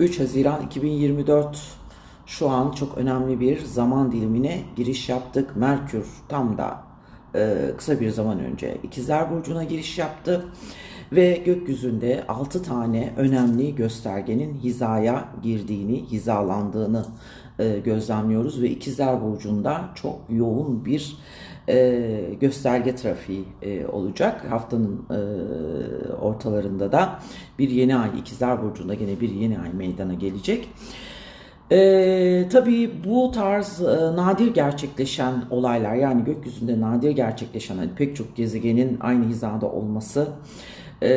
3 Haziran 2024 şu an çok önemli bir zaman dilimine giriş yaptık. Merkür tam da e, kısa bir zaman önce İkizler Burcu'na giriş yaptı. Ve gökyüzünde 6 tane önemli göstergenin hizaya girdiğini, hizalandığını e, gözlemliyoruz. Ve İkizler Burcu'nda çok yoğun bir e, gösterge trafiği e, olacak. Haftanın e, ortalarında da bir yeni ay İkizler Burcu'nda yine bir yeni ay meydana gelecek. Ee, tabii bu tarz e, nadir gerçekleşen olaylar yani gökyüzünde nadir gerçekleşen hani pek çok gezegenin aynı hizada olması e,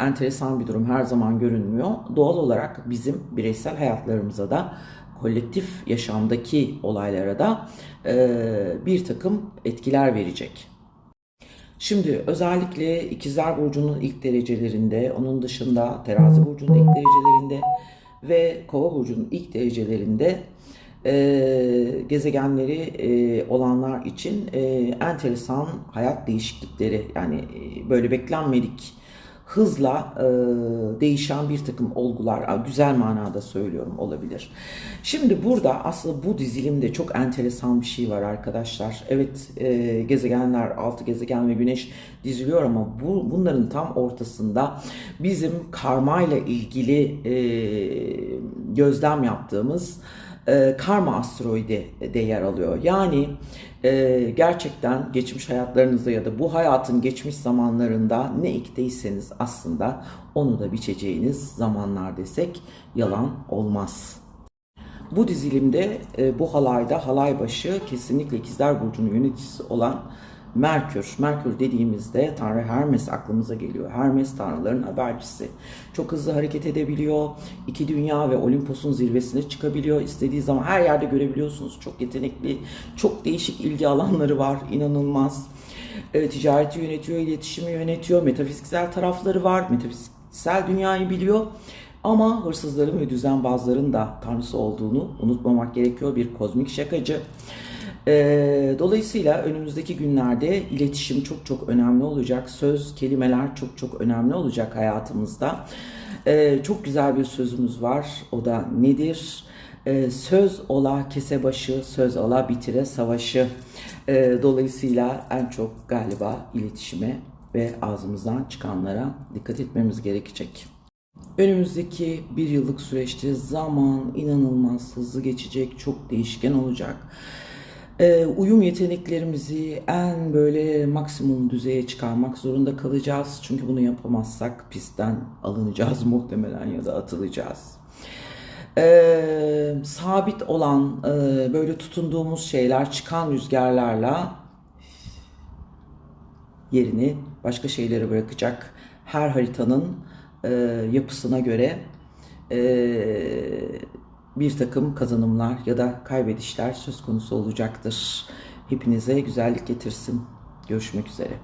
enteresan bir durum her zaman görünmüyor. Doğal olarak bizim bireysel hayatlarımıza da kolektif yaşamdaki olaylara da e, bir takım etkiler verecek. Şimdi özellikle İkizler Burcu'nun ilk derecelerinde, onun dışında Terazi Burcu'nun ilk derecelerinde ve Kova Burcu'nun ilk derecelerinde e, gezegenleri e, olanlar için e, enteresan hayat değişiklikleri yani e, böyle beklenmedik hızla e, değişen bir takım olgular, güzel manada söylüyorum olabilir. Şimdi burada aslında bu dizilimde çok enteresan bir şey var arkadaşlar. Evet e, gezegenler, altı gezegen ve güneş diziliyor ama bu bunların tam ortasında bizim karmayla ilgili e, gözlem yaptığımız e, karma asteroidi de yer alıyor. Yani e, gerçekten geçmiş hayatlarınızda ya da bu hayatın geçmiş zamanlarında ne ekteyseniz aslında onu da biçeceğiniz zamanlar desek yalan olmaz. Bu dizilimde e, bu halayda halay başı kesinlikle İkizler Burcu'nun yöneticisi olan Merkür. Merkür dediğimizde Tanrı Hermes aklımıza geliyor. Hermes tanrıların habercisi. Çok hızlı hareket edebiliyor. İki dünya ve Olimpos'un zirvesine çıkabiliyor. İstediği zaman her yerde görebiliyorsunuz. Çok yetenekli, çok değişik ilgi alanları var. İnanılmaz. E, ticareti yönetiyor, iletişimi yönetiyor. Metafiziksel tarafları var. Metafiziksel dünyayı biliyor. Ama hırsızların ve düzenbazların da tanrısı olduğunu unutmamak gerekiyor. Bir kozmik şakacı. Ee, dolayısıyla önümüzdeki günlerde iletişim çok çok önemli olacak. Söz, kelimeler çok çok önemli olacak hayatımızda. Ee, çok güzel bir sözümüz var. O da nedir? Ee, söz ola kese başı, söz ola bitire savaşı. Ee, dolayısıyla en çok galiba iletişime ve ağzımızdan çıkanlara dikkat etmemiz gerekecek. Önümüzdeki bir yıllık süreçte zaman inanılmaz hızlı geçecek, çok değişken olacak. Ee, uyum yeteneklerimizi en böyle maksimum düzeye çıkarmak zorunda kalacağız. Çünkü bunu yapamazsak pistten alınacağız muhtemelen ya da atılacağız. Ee, sabit olan e, böyle tutunduğumuz şeyler çıkan rüzgarlarla yerini başka şeylere bırakacak. Her haritanın e, yapısına göre e, bir takım kazanımlar ya da kaybedişler söz konusu olacaktır. Hepinize güzellik getirsin. Görüşmek üzere.